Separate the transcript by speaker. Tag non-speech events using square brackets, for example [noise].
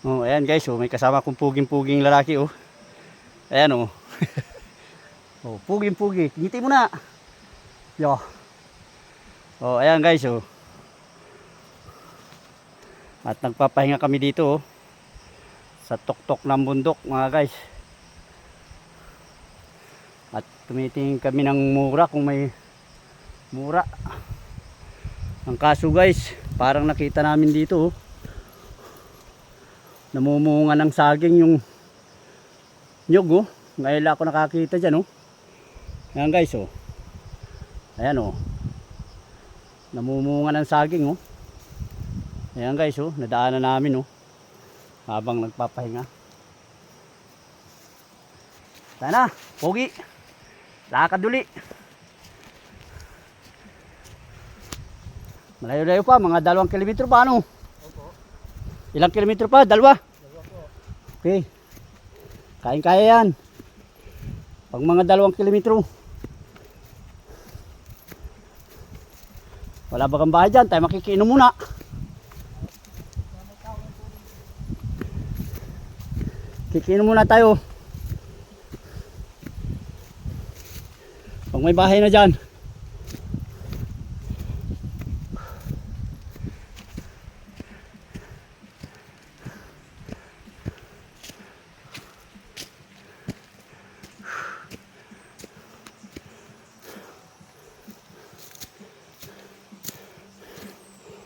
Speaker 1: Oh, ayan guys, oh, may kasama kong puging-puging lalaki oh. Ayan oh. [laughs] oh, puging-pugi. Ngiti mo na. Yo. Oh, ayan guys oh. At nagpapahinga kami dito oh. Sa tuktok ng bundok mga guys. At tumitingin kami ng mura kung may mura. Ang kaso guys, parang nakita namin dito oh namumunga ng saging yung nyog oh. Ngayon ako nakakita dyan oh. Ayan guys oh. Ayan oh. Namumunga ng saging oh. Ayan guys oh. Nadaanan namin oh. Habang nagpapahinga. Sana, pogi. Lakad uli. Malayo-layo pa, mga dalawang kilometro pa ano? Ilang kilometro pa? Dalawa? Okay. Kain-kaya yan. Pag mga dalawang kilometro. Wala ba kang bahay dyan? Tayo makikiinom muna. Kikiinom muna tayo. Pag may bahay na dyan.